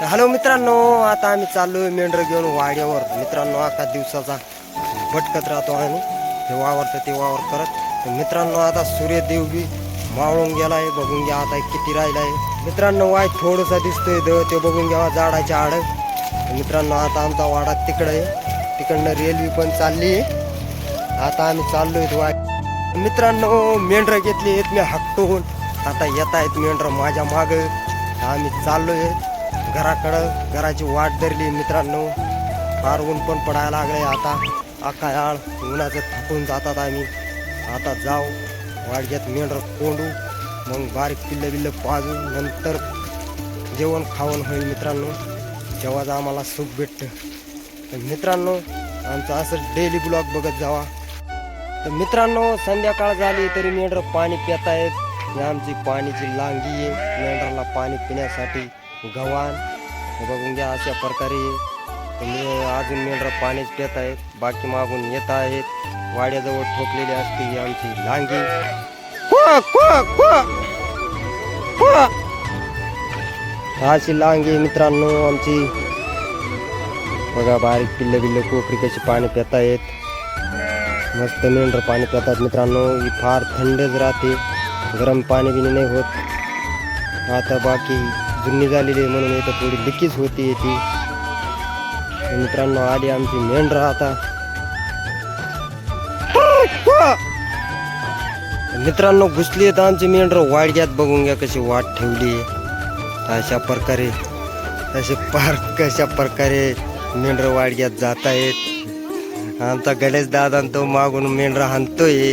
Hello मित्रांनो आता आम्ही चाललो आहे मेंढर घेऊन वाड्यावर. मित्रांनो आता दिवसाचा भटकत राहतो आम्ही. ते वावरतं ते वावर करत. मित्रांनो आता सूर्यदेव बी मावळून आहे बघून घ्या आता किती राहिलाय. मित्रांनो वाय थोडंसं दिसतोय द ते बघून घ्यावा झाडाच्या आड. मित्रांनो आता आमचा वाडा तिकडं. आहे तिकडनं रेल्वे पण चालली. आहे आता आम्ही चाललोय वाय. मित्रांनो मेंढरं घेतली आहेत मी हकटून आता येत आहेत मेंढरं माझ्या माग. आम्ही चाललो आहे घराकडं घराची वाट धरली मित्रांनो. फार ऊन पण पडायला लागले आता. अख्खा उन्हाचं थकून जातात आम्ही. आता जाऊ. वाडग्यात मेंढर कोंडू. मग बारीक पिल्लं बिल्लं पाजू. नंतर जेवण खावण होईल मित्रांनो. जेव्हाच आम्हाला सुख भेटतं. तर मित्रांनो आमचं असं डेली ब्लॉग बघत जावा. तर मित्रांनो संध्याकाळ झाली तरी मेंढर पाणी पित आहेत आमची पाण्याची लांगी आहे. मेंढराला पाणी पिण्यासाठी गव्हाण. हे बघून घ्या अशा प्रकारे तुम्ही अजून मेंढर पाणीच पित आहेत. बाकी मागून येत आहेत. वाड्याजवळ ठोकलेली असते ही आमची लांगी. अशी लांगी मित्रांनो आमची. बघा बारीक पिल्ल बिल्ल कोपरी कशी पाणी पेत आहेत. मस्त मेंढर पाणी पितात मित्रांनो. ही फार थंडच राहते. गरम पाणी बिणी नाही होत. आता बाकी जुनी झालेली आहे म्हणून इथं थोडी लिकीज होती ती. मित्रांनो आली आमची मेंढर आता. मित्रांनो घुसली तर आमची मेंढर वाडग्यात बघून घ्या कशी वाट ठेवली अशा प्रकारे असे पार कशा प्रकारे मेंढर वाडग्यात जात आहेत. आमचा गणेश दादा तो मागून मेंढरा हाणतोय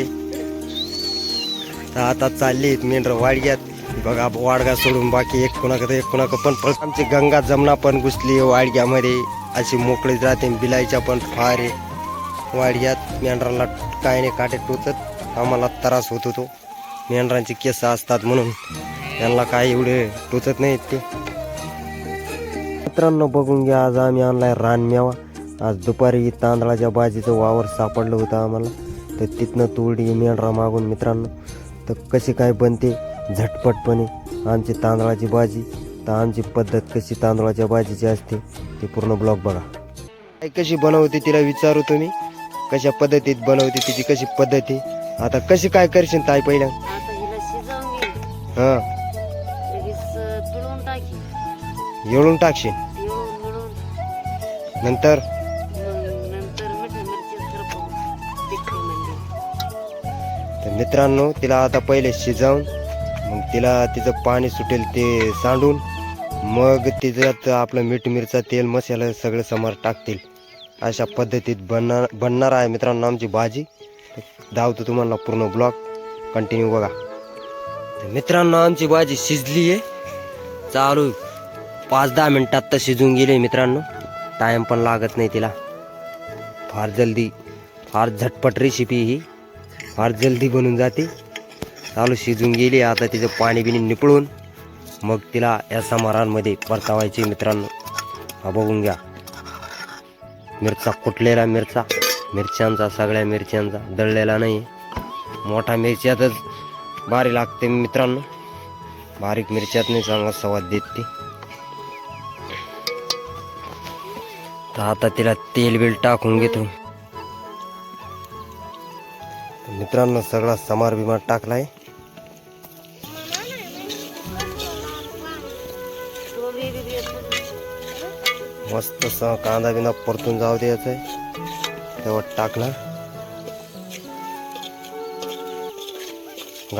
आता चालली आहेत मेंढर वाडग्यात. बघा वाडगा सोडून बाकी एक कुणाकडे एक कुणाक पण आमची गंगा जमना पण घुसली वाडग्यामध्ये. अशी मोकळीच राहते बिलाईच्या पण फार आहे. वाडग्यात मेंढरांना काय नाही काटे टोचत. आम्हाला त्रास होत होतो. मेंढरांचे केस असतात म्हणून त्यांना काय एवढे टोचत नाहीत ते मित्रांनो बघून घ्या आज आम्ही आणलाय रानमेवा आज दुपारी तांदळाच्या भाजीचं वावर सापडलं होतं आम्हाला. तर तिथनं तोडी मेंढरा मागून मित्रांनो. तर कशी काय बनते झटपटपणे आमची तांदळाची भाजी तर आमची पद्धत कशी तांदळाच्या भाजीची असते ते पूर्ण ब्लॉग बघा. काय कशी बनवते तिला विचारू तुम्ही? कशा पद्धतीत बनवते तिची कशी पद्धती आता कशी काय करशील ताई पहिल्या? आता हिला शिजवून घे. हां. लगेच अं, पिळून टाकी. येळून टाकशील? पिळून मिळून. नंतर? मग नंतर मीठ मिरची सरपवून तिखट म्हणजे तर मित्रांनो तिला आता पहिले शिजवून मग तिला तिचं पाणी सुटेल ते सांडून मग तिच्यात आपलं मीठ मिरचा तेल मसाला सगळं समोर टाकतील. अशा पद्धतीत बनणार बनणार आहे मित्रांनो आमची भाजी. धावतो तुम्हाला पूर्ण ब्लॉग. कंटिन्यू बघा. मित्रांनो आमची भाजी शिजली आहे. चालू पाच दहा मिनटात तर शिजून गेली मित्रांनो. टाईम पण लागत नाही तिला. फार जल्दी फार झटपट रेसिपी ही. फार जल्दी बनून जाते. चालू शिजून गेली. आता तिचं पाणी बिणी निपळून मग तिला या समारांमध्ये परतावायची मित्रांनो. हा बघून घ्या. मिरचा कुटलेला मिरचा मिरच्यांचा सगळ्या मिरच्यांचा. दळलेला नाही. मोठा मिरच्यातच भारी लागते मित्रांनो. बारीक मिरच्यात नाही चांगला स्वाद देत. ती तर आता तिला तेल बिल टाकून घेतो. मित्रांनो सगळा समार बिमार टाकलाय. मस्त कांदा बिना परतून जाऊ द्यायचा आहे तेव्हा टाकला.